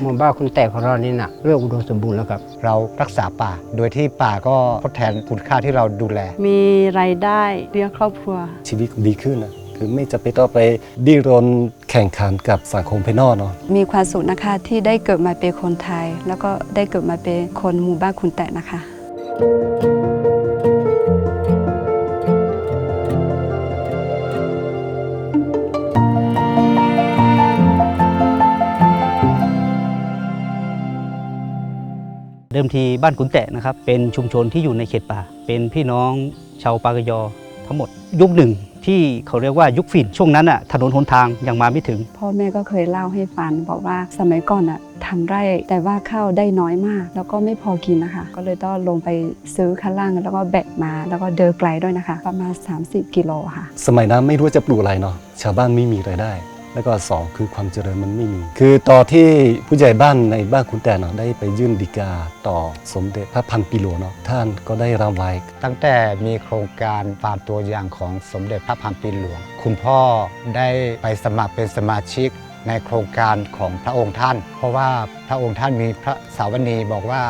หมู่บ้านคุณแตกของเรานี่นะเรื่องอุดมสมบูรณ์แล้วครับ เรารักษาป่า โดยที่ป่าก็ทดแทนคุณค่าที่เราดูแล มีรายได้เลี้ยงครอบครัว ชีวิตดีขึ้นนะคือไม่จะเป็นต้องไปดิ้นรนแข่งขันกับสังคมภายนอกเนาะมีความสุขนะคะที่ได้เกิดมาเป็นคนไทย แล้วก็ได้เกิดมาเป็นคนหมู่บ้านคุณแตะนะคะ ดิมทีบ้านขุนแตะนะครับ เป็นชุมชนที่อยู่ในเขตป่า เป็นพี่น้องชาวปากยอทั้งหมด ยุคหนึ่งที่เขาเรียกว่ายุคฝิ่นช่วงนั้นอะถนนหนทางยังมาไม่ถึง พ่อแม่ก็เคยเล่าให้ฟังบอกว่าสมัยก่อนอะทำไร่แต่ว่าข้าวได้น้อยมาก แล้วก็ไม่พอกินนะคะ ก็เลยต้องลงไปซื้อข้างล่างแล้วก็แบกมาแล้วก็เดินไกลด้วยนะคะ ประมาณ 30 กิโลค่ะ สมัยนั้นไม่รู้จะปลูกอะไรเนาะชาวบ้านไม่มีรายได้ แล้วก็สองคือความเจริญมันไม่มี คือต่อที่ผู้ใหญ่บ้านในบ้านคุณแต่เนะได้ไปยื่นดีกาต่อสมเด็จพระพันปีหลวงเนาะท่านก็ได้รำไว้ตั้งแต่มีโครงการฟาร์มตัวอย่างของสมเด็จพระพันปีหลวง คุณพ่อได้ไปสมัครเป็นสมาชิกในโครงการของพระองค์ท่าน เพราะว่าพระองค์ท่านมีพระสาวนีบอกว่า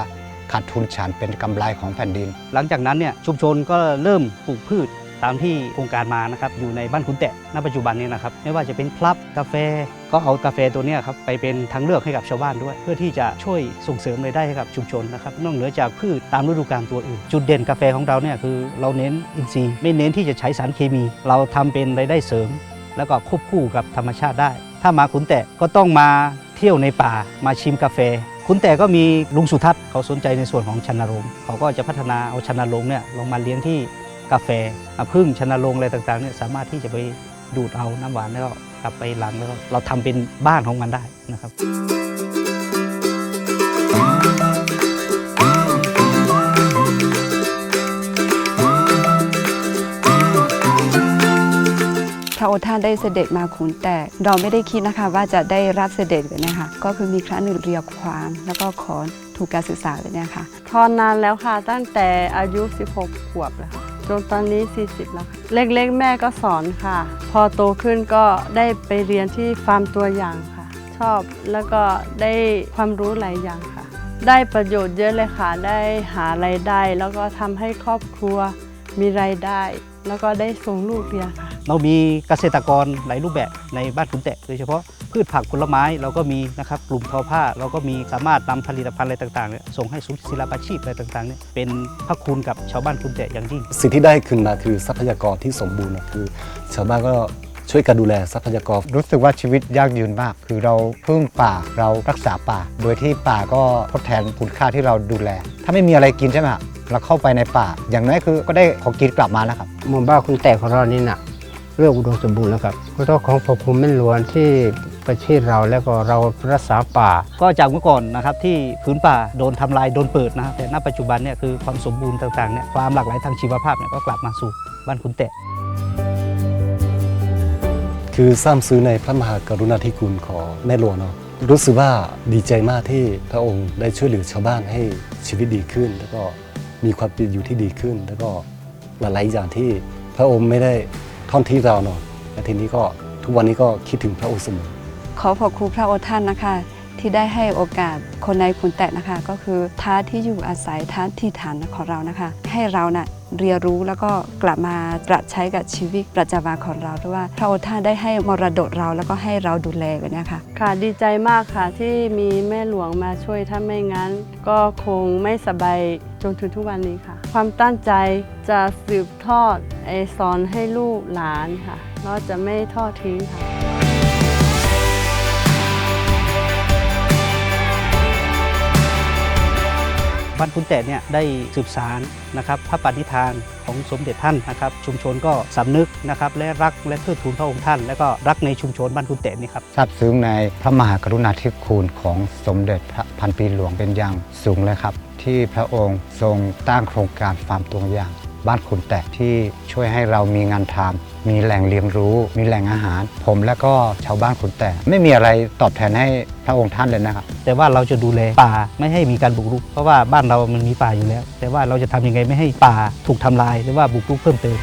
ขาดทุนฉันเป็นกำไรของแผ่นดิน หลังจากนั้นเนี่ยชุมชนก็เริ่มปลูกพืช ตามที่โครงการมานะครับอยู่ในบ้านขุนแตะณปัจจุบันนี้นะครับไม่ว่าจะเป็นพลับกาแฟ ก็เอากาแฟตัวนี้ครับไปเป็นทางเลือกให้กับชาวบ้านด้วย เพื่อที่จะช่วยส่งเสริมรายได้ให้กับชุมชนนะครับนอกเหนือจากพืชตามฤดูกาลตัวอื่น จุดเด่นกาแฟของเราเนี่ยคือเราเน้นอินทรีย์ไม่เน้นที่จะใช้สารเคมี เราทำเป็นรายได้เสริม แล้วก็ควบคู่กับธรรมชาติได้ ถ้ามาขุนแตะก็ต้องมาเที่ยวในป่ามาชิมกาแฟขุนแตะก็มีลุงสุทัศน์เขาสนใจในส่วนของชันนรงเขาก็จะพัฒนาเอาชันนรงเนี่ยลงมาเลี้ยงที่ กาแฟอะพึ่งชันนรงค์อะไรต่างๆเนี่ยสามารถที่จะไปดูดเอาน้ำหวานแล้วก็กลับไปหลังแล้วก็เราทำเป็นบ้านของมันได้นะครับพระองค์ท่านได้เสด็จมาขุนแตก เราไม่ได้คิดนะคะว่าจะได้รับเสด็จเลยนะคะ ก็คือมีครั้งหนึ่งเรียกความ แล้วก็ขอถูกการศึกษาเลยเนี่ยค่ะทอนนานแล้วค่ะตั้งแต่อายุ 16 ขวบเลยค่ะ จนตอนนี้ 40 แล้วค่ะเล็กๆ แม่ก็สอนค่ะ พอโตขึ้นก็ได้ไปเรียนที่ฟาร์มตัวอย่างค่ะ ชอบแล้วก็ได้ความรู้หลายอย่างค่ะ ได้ประโยชน์เยอะเลยค่ะ ได้หาไรายได้ แล้วก็ทำให้ครอบครัวมีไรายได้ แล้วก็ได้ส่งลูกเรียนค่ะ เรามีเกษตรกรหลายรูปแบบในบ้านขุนแตะโดยเฉพาะ พืชผักผลไม้เราก็มีนะครับกลุ่มทอผ้าเราก็มีสามารถนำผลิตภัณฑ์อะไรต่างๆเนี่ยส่งให้ศูนย์ศิลปาชีพอะไรต่างๆเนี่ยเป็นพระคุณกับชาวบ้านขุนแตะอย่างยิ่งสิ่งที่ได้ขึ้นมาคือทรัพยากรที่สมบูรณ์นะคือ ชาวบ้านก็ช่วยกันดูแลทรัพยากร รู้สึกว่าชีวิตยากยืนมาก คือเราพึ่งป่าเรารักษาป่า โดยที่ป่าก็ทดแทนคุณค่าที่เราดูแล ถ้าไม่มีอะไรกินใช่ไหมฮะเราเข้าไปในป่า อย่างน้อยคือก็ได้ของกินกลับมานะครับหมู่บ้านคุณแตกของเรานี่นะเรื่องอุดมสมบูรณ์แล้วครับก็ต้องของพระภูมิแม่หลวงที่ ประเทศเราแล้วก็เรารักษาป่า ก็จากเมื่อก่อนนะครับที่พื้นป่าโดนทำลายโดนเปิดนะครับแต่ณปัจจุบันเนี่ยคือความสมบูรณ์ต่างๆเนี่ยความหลากหลายทางชีวภาพเนี่ยก็กลับมาสู่บ้านขุนแตะคือซ้ำซื้อในพระมหากรุณาธิคุณของแม่หลวงเนาะรู้สึกว่าดีใจมากที่พระองค์ได้ช่วยเหลือชาวบ้านให้ชีวิตดีขึ้น แล้วก็มีความเป็นอยู่ที่ดีขึ้น แล้วก็หลายๆอย่างที่พระองค์ไม่ได้ท่อนที่เราเนาะและทีนี้ก็ทุกวันนี้ก็คิดถึงพระองค์เสมอ ขอขอบคุณพระองค์ท่านนะคะ ที่ได้ให้โอกาสคนในขุนแตะนะคะ ก็คือท่าที่อยู่อาศัยท่าที่ฐานของเรานะคะ ให้เรานะ่ะเรียนรู้แล้วก็กลับมาปรับใช้กับชีวิตประจำวันของเราด้วยว่าพระองค์ท่านได้ให้มรดกเราแล้วก็ให้เราดูแลกันเนี่ยค่ะค่ะดีใจมากค่ะที่มีแม่หลวงมาช่วยถ้าไม่งั้น ก็คงไม่สบายจนถึงทุกวันนี้ค่ะ ความตั้งใจจะสืบทอดไอสอนให้ลูกหลานค่ะแล้วจะไม่ทอดทิ้งค่ะ บ้านขุนแตะเนี่ยได้สืบสารนะครับพระปณิธานของสมเด็จท่านนะครับ ชุมชนก็สำนึกนะครับและรักและเทิดทูนพระองค์ท่าน และก็รักในชุมชนบ้านพุนแตะนี่ครับซาบซึ้งในพระมหากรุณาธิคุณของสมเด็จพระพันปีหลวงเป็นอย่างสูงเลยครับ ที่พระองค์ทรงตั้งโครงการฟาร์มตัวอย่าง บ้านขุนแตกที่ช่วยให้เรามีงานทำมีแหล่งเรียนรู้ มีแหล่งอาหาร ผมและก็ชาวบ้านขุนแตกไม่มีอะไรตอบแทนให้พระองค์ท่านเลยนะครับ แต่ว่าเราจะดูแลป่าไม่ให้มีการบุกรุก เพราะว่าบ้านเรามันมีป่าอยู่แล้ว แต่ว่าเราจะทำยังไงไม่ให้ป่าถูกทำลายหรือว่าบุกรุกเพิ่มเติม